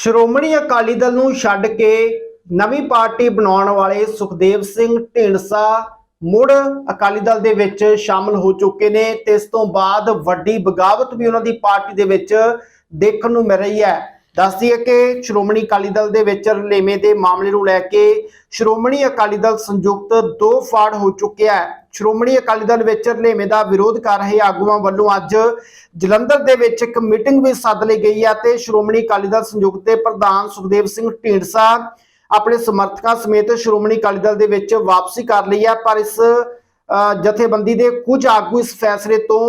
ਸ਼੍ਰੋਮਣੀ ਅਕਾਲੀ ਦਲ ਨੂੰ ਛੱਡ ਕੇ ਨਵੀਂ ਪਾਰਟੀ ਬਣਾਉਣ ਵਾਲੇ ਸੁਖਦੇਵ ਸਿੰਘ ਢੀਂਡਸਾ ਮੁੜ ਅਕਾਲੀ ਦਲ ਦੇ ਵਿੱਚ ਸ਼ਾਮਲ ਹੋ ਚੁੱਕੇ ਨੇ ਤੇ ਇਸ ਤੋਂ ਬਾਅਦ ਵੱਡੀ ਬਗਾਵਤ ਵੀ ਉਹਨਾਂ ਦੀ ਪਾਰਟੀ ਦੇ ਵਿੱਚ ਦੇਖਣ ਨੂੰ ਮਿਲ ਰਹੀ ਹੈ। ਦੱਸਦੀ ਹੈ ਕਿ ਸ਼੍ਰੋਮਣੀ ਅਕਾਲੀ ਦਲ ਦੇ ਵਿੱਚ ਰਲੇਵੇਂ ਦੇ ਮਾਮਲੇ ਨੂੰ ਲੈ ਕੇ ਸ਼੍ਰੋਮਣੀ ਅਕਾਲੀ ਦਲ ਸੰਯੁਕਤ ਦੋ ਫਾੜ ਹੋ ਚੁੱਕਿਆ ਹੈ ਸ਼੍ਰੋਮਣੀ ਅਕਾਲੀ ਦਲ ਵਿੱਚ ਰਲੇਵੇਂ ਦਾ ਵਿਰੋਧ ਕਰ ਰਹੇ ਆਗੂਆਂ ਵੱਲੋਂ ਅੱਜ ਜਲੰਧਰ ਦੇ ਵਿੱਚ ਇੱਕ ਮੀਟਿੰਗ ਵੀ ਸੱਦ ਲਈ ਗਈ ਹੈ ਤੇ ਸ਼੍ਰੋਮਣੀ ਅਕਾਲੀ ਦਲ ਸੰਯੁਕਤ ਦੇ ਪ੍ਰਧਾਨ ਸੁਖਦੇਵ ਸਿੰਘ ਢੀਂਡਸਾ ਆਪਣੇ ਸਮਰਥਕਾਂ ਸਮੇਤ ਸ਼੍ਰੋਮਣੀ ਅਕਾਲੀ ਦਲ ਦੇ ਵਿੱਚ ਵਾਪਸੀ ਕਰ ਲਈ ਹੈ ਪਰ ਇਸ ਅ, ਜਥੇਬੰਦੀ ਦੇ ਕੁਝ ਆਗੂ ਇਸ ਫੈਸਲੇ ਤੋਂ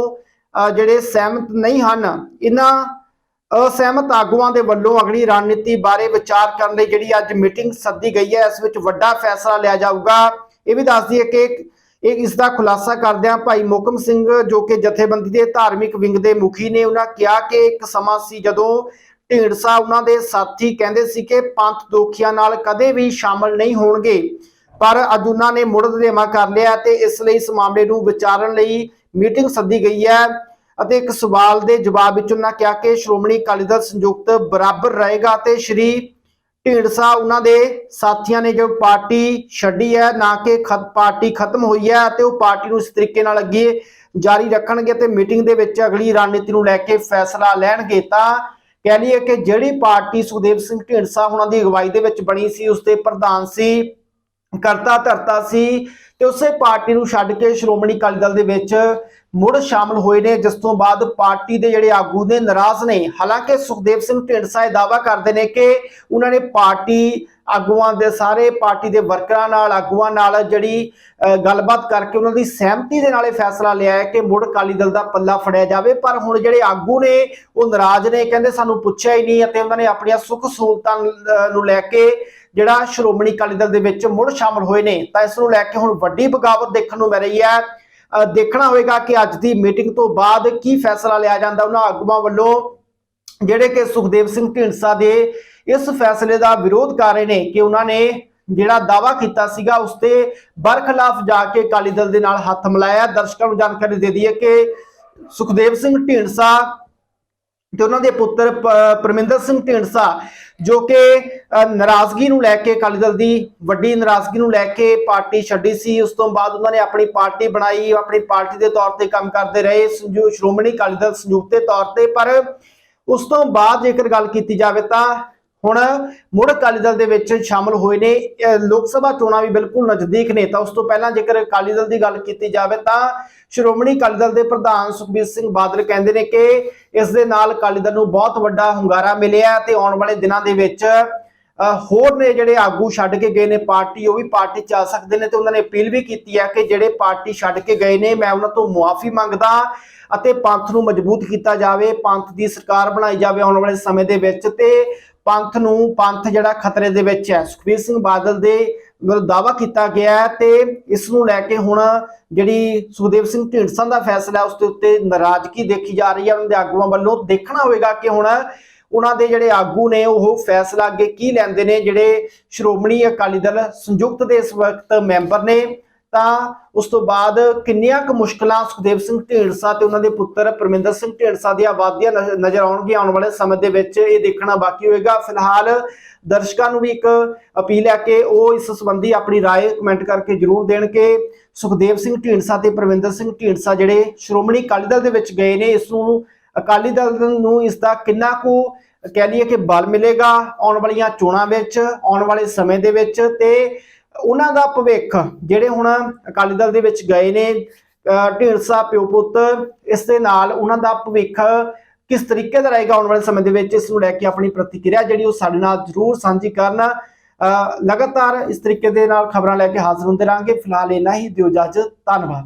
ਅ, ਜਿਹੜੇ ਸਹਿਮਤ ਨਹੀਂ ਹਨ ਇਹਨਾਂ ਅਸਹਿਮਤ ਆਗੂਆਂ ਦੇ ਵੱਲੋਂ ਅਗਲੀ ਰਣਨੀਤੀ ਬਾਰੇ ਵਿਚਾਰ ਕਰਨ ਲਈ ਜਿਹੜੀ ਅੱਜ ਮੀਟਿੰਗ ਸੱਦੀ ਗਈ ਹੈ, ਇਸ ਵਿੱਚ ਵੱਡਾ ਫੈਸਲਾ ਲਿਆ ਜਾਊਗਾ। ਇਹ ਵੀ ਦੱਸਦੀ ਹੈ ਕਿ ਇਹ ਇਸ ਦਾ ਖੁਲਾਸਾ ਕਰਦਿਆਂ ਭਾਈ ਮੋਕਮ ਸਿੰਘ ਜੋ ਕਿ ਜਥੇਬੰਦੀ ਦੇ ਧਾਰਮਿਕ ਵਿੰਗ ਦੇ ਮੁਖੀ ਨੇ, ਉਹਨਾਂ ਕਿਹਾ ਕਿ ਇੱਕ ਸਮਾਂ ਸੀ ਜਦੋਂ ਢੀਂਡਸਾ ਉਹਨਾਂ ਦੇ ਸਾਥੀ ਕਹਿੰਦੇ ਸੀ ਕਿ ਪੰਥ ਦੋਖੀਆਂ ਨਾਲ ਕਦੇ ਵੀ ਸ਼ਾਮਲ ਨਹੀਂ ਹੋਣਗੇ, ਪਰ ਅੱਜ ਉਹਨਾਂ ਨੇ ਮੁੜ ਦੇਵਾ ਕਰ ਲਿਆ ਤੇ ਇਸ ਲਈ ਇਸ ਮਾਮਲੇ ਨੂੰ ਵਿਚਾਰਨ ਲਈ ਮੀਟਿੰਗ ਸੱਦੀ ਗਈ ਹੈ। ਅਤੇ ਇੱਕ ਸਵਾਲ ਦੇ ਜਵਾਬ ਵਿੱਚ ਉਹਨਾਂ ਕਿਹਾ ਕਿ ਸ਼੍ਰੋਮਣੀ ਅਕਾਲੀ ਦਲ ਸੰਯੁਕਤ ਬਰਾਬਰ ਰਹੇਗਾ ਤੇ ਸ਼੍ਰੀ ਢੀਂਡਸਾ ਉਹਨਾਂ ਦੇ ਸਾਥੀਆਂ ਨੇ ਜੋ ਪਾਰਟੀ ਛੱਡੀ ਹੈ, ਨਾ ਕਿ ਖਤ, ਪਾਰਟੀ ਖਤਮ ਹੋਈ ਹੈ ਤੇ ਉਹ ਪਾਰਟੀ ਨੂੰ ਇਸ ਤਰੀਕੇ ਨਾਲ ਅੱਗੇ ਜਾਰੀ ਰੱਖਣਗੇ ਤੇ ਮੀਟਿੰਗ ਦੇ ਵਿੱਚ ਅਗਲੀ ਰਣਨੀਤੀ ਨੂੰ ਲੈ ਕੇ ਫੈਸਲਾ ਲੈਣਗੇ। ਤਾਂ ਕਹਿ ਲਈਏ ਕਿ ਜਿਹੜੀ ਪਾਰਟੀ ਸੁਖਦੇਵ ਸਿੰਘ ਢੀਂਡਸਾ ਉਹਨਾਂ ਦੀ ਅਗਵਾਈ ਦੇ ਵਿੱਚ ਬਣੀ ਸੀ, ਉਸ ਦੇ ਪ੍ਰਧਾਨ ਸੀ ਕਰਤਾ ਧਰਤਾ ਸੀ ਤੇ ਉਸੇ ਪਾਰਟੀ ਨੂੰ ਛੱਡ ਕੇ ਸ਼੍ਰੋਮਣੀ ਅਕਾਲੀ ਦਲ ਦੇ ਵਿੱਚ ਮੁੜ ਸ਼ਾਮਲ ਹੋਏ ਨੇ ਜਿਸ ਤੋਂ ਬਾਅਦ ਪਾਰਟੀ ਦੇ ਜਿਹੜੇ ਆਗੂ ਨੇ ਨਾਰਾਜ਼ ਨੇ। ਹਾਲਾਂਕਿ ਸੁਖਦੇਵ ਸਿੰਘ ਢੀਂਡਸਾ ਇਹ ਦਾਅਵਾ ਕਰਦੇ ਨੇ ਕਿ ਉਹਨਾਂ ਨੇ ਪਾਰਟੀ ਆਗੂਆਂ ਦੇ ਸਾਰੇ ਪਾਰਟੀ ਦੇ ਵਰਕਰਾਂ ਨਾਲ ਆਗੂਆਂ ਨਾਲ ਜਿਹੜੀ ਅ, ਗੱਲਬਾਤ ਕਰਕੇ ਉਹਨਾਂ ਦੀ ਸਹਿਮਤੀ ਦੇ ਨਾਲ ਇਹ ਫੈਸਲਾ ਲਿਆ ਹੈ ਕਿ ਮੁੜ ਅਕਾਲੀ ਦਲ ਦਾ ਪੱਲਾ ਫੜਿਆ ਜਾਵੇ। ਪਰ ਹੁਣ ਜਿਹੜੇ ਆਗੂ ਨੇ ਉਹ ਨਾਰਾਜ਼ ਨੇ ਕਹਿੰਦੇ ਸਾਨੂੰ ਪੁੱਛਿਆ ਹੀ ਨਹੀਂ ਅਤੇ ਉਹਨਾਂ ਨੇ ਆਪਣੀਆਂ ਸੁੱਖ ਸਹੂਲਤਾਂ ਨੂੰ ਲੈ ਕੇ ਜਿਹੜਾ ਸ਼੍ਰੋਮਣੀ ਅਕਾਲੀ ਦਲ ਦੇ ਵਿੱਚ ਮੁੜ ਸ਼ਾਮਲ ਹੋਏ ਨੇ, ਤਾਂ ਇਸ ਨੂੰ ਲੈ ਕੇ ਹੁਣ ਵੱਡੀ ਬਗਾਵਤ ਦੇਖਣ ਨੂੰ ਮਿਲ ਰਹੀ ਹੈ। ਦੇਖਣਾ ਹੋਵੇਗਾ ਕਿ ਅੱਜ ਦੀ ਮੀਟਿੰਗ ਤੋਂ ਬਾਅਦ ਕੀ ਫੈਸਲਾ ਲਿਆ ਜਾਂਦਾ। ਉਹਨਾਂ ਆਗੂਆਂ ਵੱਲੋਂ ਜਿਹੜੇ ਕਿ ਸੁਖਦੇਵ ਸਿੰਘ ਢੀਂਡਸਾ ਦੇ ਇਸ ਫੈਸਲੇ ਦਾ ਵਿਰੋਧ ਕਰ ਰਹੇ ਨੇ ਕਿ ਉਹਨਾਂ ਨੇ ਜਿਹੜਾ ਦਾਵਾ ਕੀਤਾ ਸੀਗਾ, ਉਸ ਤੇ ਬਰਖਲਾਫ ਜਾ ਕੇ ਅਕਾਲੀ ਦਲ ਦੇ ਨਾਲ ਹੱਥ ਮਿਲਾਇਆ। ਦਰਸ਼ਕਾਂ ਨੂੰ ਜਾਣਕਾਰੀ ਦੇ ਦਈਏ ਕਿ ਸੁਖਦੇਵ ਸਿੰਘ ਢੀਂਡਸਾ ਤੇ ਉਹਨਾਂ ਦੇ ਪੁੱਤਰ ਪਰਮਿੰਦਰ ਸਿੰਘ ਢੀਂਡਸਾ, ਜੋ ਕਿ ਨਾਰਾਜ਼ਗੀ ਨੂੰ ਲੈ ਕੇ ਅਕਾਲੀ ਦਲ ਦੀ ਵੱਡੀ ਨਾਰਾਜ਼ਗੀ ਨੂੰ ਲੈ ਕੇ ਪਾਰਟੀ ਛੱਡੀ ਸੀ, ਉਸ ਤੋਂ ਬਾਅਦ ਉਹਨਾਂ ਨੇ ਆਪਣੀ ਪਾਰਟੀ ਬਣਾਈ, ਆਪਣੀ ਪਾਰਟੀ ਦੇ ਤੌਰ ਤੇ ਕੰਮ ਕਰਦੇ ਰਹੇ ਸੰਯੂ ਸ਼੍ਰੋਮਣੀ ਅਕਾਲੀ ਦਲ ਸੰਯੁਕਤ ਦੇ ਤੌਰ ਤੇ, ਪਰ ਉਸ ਤੋਂ ਬਾਅਦ ਜੇਕਰ ਗੱਲ ਕੀਤੀ ਜਾਵੇ ਤਾਂ ਹੁਣ ਮੁੜ ਅਕਾਲੀ ਦਲ ਦੇ ਵਿੱਚ ਸ਼ਾਮਲ ਹੋਏ ਨੇ ਅਹ ਲੋਕ ਸਭਾ ਚੋਣਾਂ ਵੀ ਬਿਲਕੁਲ ਨਜ਼ਦੀਕ ਨੇ, ਤਾਂ ਉਸ ਤੋਂ ਪਹਿਲਾਂ ਜੇਕਰ ਅਕਾਲੀ ਦਲ ਦੀ ਗੱਲ ਕੀਤੀ ਜਾਵੇ ਤਾਂ ਸ਼੍ਰੋਮਣੀ ਅਕਾਲੀ ਦਲ ਦੇ ਪ੍ਰਧਾਨ ਸੁਖਬੀਰ ਸਿੰਘ ਬਾਦਲ ਕਹਿੰਦੇ ਨੇ ਕਿ ਇਸ ਦੇ ਨਾਲ ਅਕਾਲੀ ਦਲ ਨੂੰ ਬਹੁਤ ਵੱਡਾ ਹੁੰਗਾਰਾ ਮਿਲਿਆ ਤੇ ਆਉਣ ਵਾਲੇ ਦਿਨਾਂ ਦੇ ਵਿੱਚ ਹੋਰ ਨੇ ਜਿਹੜੇ ਆਗੂ ਛੱਡ ਕੇ ਗਏ ਨੇ ਪਾਰਟੀ ਉਹ ਵੀ ਪਾਰਟੀ ਚ ਆ ਸਕਦੇ ਨੇ ਤੇ ਉਹਨਾਂ ਨੇ ਅਪੀਲ ਵੀ ਕੀਤੀ ਹੈ ਕਿ ਜਿਹੜੇ ਪਾਰਟੀ ਛੱਡ ਕੇ ਗਏ ਨੇ ਮੈਂ ਉਹਨਾਂ ਤੋਂ ਮੁਆਫੀ ਮੰਗਦਾ ਅਤੇ ਪੰਥ ਨੂੰ ਮਜ਼ਬੂਤ ਕੀਤਾ ਜਾਵੇ ਪੰਥ ਦੀ ਸਰਕਾਰ ਬਣਾਈ ਜਾਵੇ ਆਉਣ ਵਾਲੇ ਸਮੇਂ ਦੇ ਵਿੱਚ ਤੇ ਪੰਥ ਨੂੰ ਪੰਥ ਜਿਹੜਾ ਖਤਰੇ ਦੇ ਵਿੱਚ ਹੈ ਸੁਖਬੀਰ ਸਿੰਘ ਬਾਦਲ ਦੇ ਵੱਲੋਂ ਦਾਵਾ ਕੀਤਾ ਗਿਆ ਹੈ ਤੇ ਇਸ ਨੂੰ ਲੈ ਕੇ ਹੁਣ ਜਿਹੜੀ ਸੁਖਦੇਵ ਸਿੰਘ ਢੀਂਡਸਾ ਦਾ ਫੈਸਲਾ ਹੈ, ਉਸ ਦੇ ਉੱਤੇ ਨਾਰਾਜ਼ਗੀ ਦੇਖੀ ਜਾ ਰਹੀ ਹੈ ਉਹਨਾਂ ਦੇ ਆਗੂਆਂ ਵੱਲੋਂ ਦੇਖਣਾ ਹੋਵੇਗਾ ਕਿ ਹੁਣ ਉਹਨਾਂ ਦੇ ਜਿਹੜੇ ਆਗੂ ਨੇ ਉਹ ਫੈਸਲਾ ਅੱਗੇ ਕੀ ਲੈਂਦੇ ਨੇ ਜਿਹੜੇ ਸ਼੍ਰੋਮਣੀ ਅਕਾਲੀ ਦਲ ਸੰਯੁਕਤ ਦੇ ਇਸ ਵਕਤ ਮੈਂਬਰ ਨੇ ਤਾਂ ਉਸ ਤੋਂ ਬਾਅਦ ਕਿੰਨੀਆਂ ਕੁ ਮੁਸ਼ਕਲਾਂ ਸੁਖਦੇਵ ਸਿੰਘ ਢੀਂਡਸਾ ਤੇ ਉਹਨਾਂ ਦੇ ਪੁੱਤਰ ਪਰਮਿੰਦਰ ਸਿੰਘ ਢੀਂਡਸਾ ਦੀਆਂ ਵਾਧੀਆਂ ਨਜ਼- ਨਜ਼ਰ ਆਉਣਗੀਆਂ ਆਉਣ ਵਾਲੇ ਸਮੇਂ ਦੇ ਵਿੱਚ ਇਹ ਦੇਖਣਾ ਬਾਕੀ ਹੋਏਗਾ ਫਿਲਹਾਲ ਦਰਸ਼ਕਾਂ ਨੂੰ ਵੀ ਇੱਕ ਅਪੀਲ ਹੈ ਕਿ ਉਹ ਇਸ ਸੰਬੰਧੀ ਆਪਣੀ رائے ਕਮੈਂਟ ਕਰਕੇ ਜਰੂਰ ਦੇਣ ਕਿ ਸੁਖਦੇਵ ਸਿੰਘ ਢੀਂਡਸਾ ਤੇ ਪਰਮਿੰਦਰ ਸਿੰਘ ਢੀਂਡਸਾ ਜਿਹੜੇ ਸ਼੍ਰੋਮਣੀ ਅਕਾਲੀ ਦਲ ਦੇ ਵਿੱਚ ਗਏ ਨੇ ਇਸ ਨੂੰ ਅਕਾਲੀ ਦਲ ਨੂੰ ਇਸ ਦਾ ਕਿੰਨਾ ਕੁ ਕਹਿ ਲਈਏ ਕਿ ਬਲ ਮਿਲੇਗਾ ਆਉਣ ਵਾਲੀਆਂ ਚੋਣਾਂ ਵਿੱਚ, ਆਉਣ ਵਾਲੇ ਸਮੇਂ ਦੇ ਵਿੱਚ ਤੇ ਉਹਨਾਂ ਦਾ ਭਵਿੱਖ ਜਿਹੜੇ ਹੁਣ ਅਕਾਲੀ ਦਲ ਦੇ ਵਿੱਚ ਗਏ ਨੇ ਢੀਂਡਸਾ ਪਿਓ ਪੁੱਤ, ਇਸ ਦੇ ਨਾਲ ਉਹਨਾਂ ਦਾ ਭਵਿੱਖ ਕਿਸ ਤਰੀਕੇ ਦਾ ਰਹੇਗਾ ਆਉਣ ਵਾਲੇ ਸਮੇਂ ਦੇ ਵਿੱਚ, ਇਸ ਨੂੰ ਲੈ ਕੇ ਆਪਣੀ ਪ੍ਰਤੀਕਿਰਿਆ ਜਿਹੜੀ ਉਹ ਸਾਡੇ ਨਾਲ ਜ਼ਰੂਰ ਸਾਂਝੀ ਕਰਨ। ਲਗਾਤਾਰ ਇਸ ਤਰੀਕੇ ਦੇ ਨਾਲ ਖਬਰਾਂ ਲੈ ਕੇ ਹਾਜ਼ਰ ਹੁੰਦੇ ਰਾਂਗੇ ਫਿਲਹਾਲ ਇੰਨਾ ਹੀ, ਦਿਓ ਇਜਾਜ਼ਤ, ਧੰਨਵਾਦ।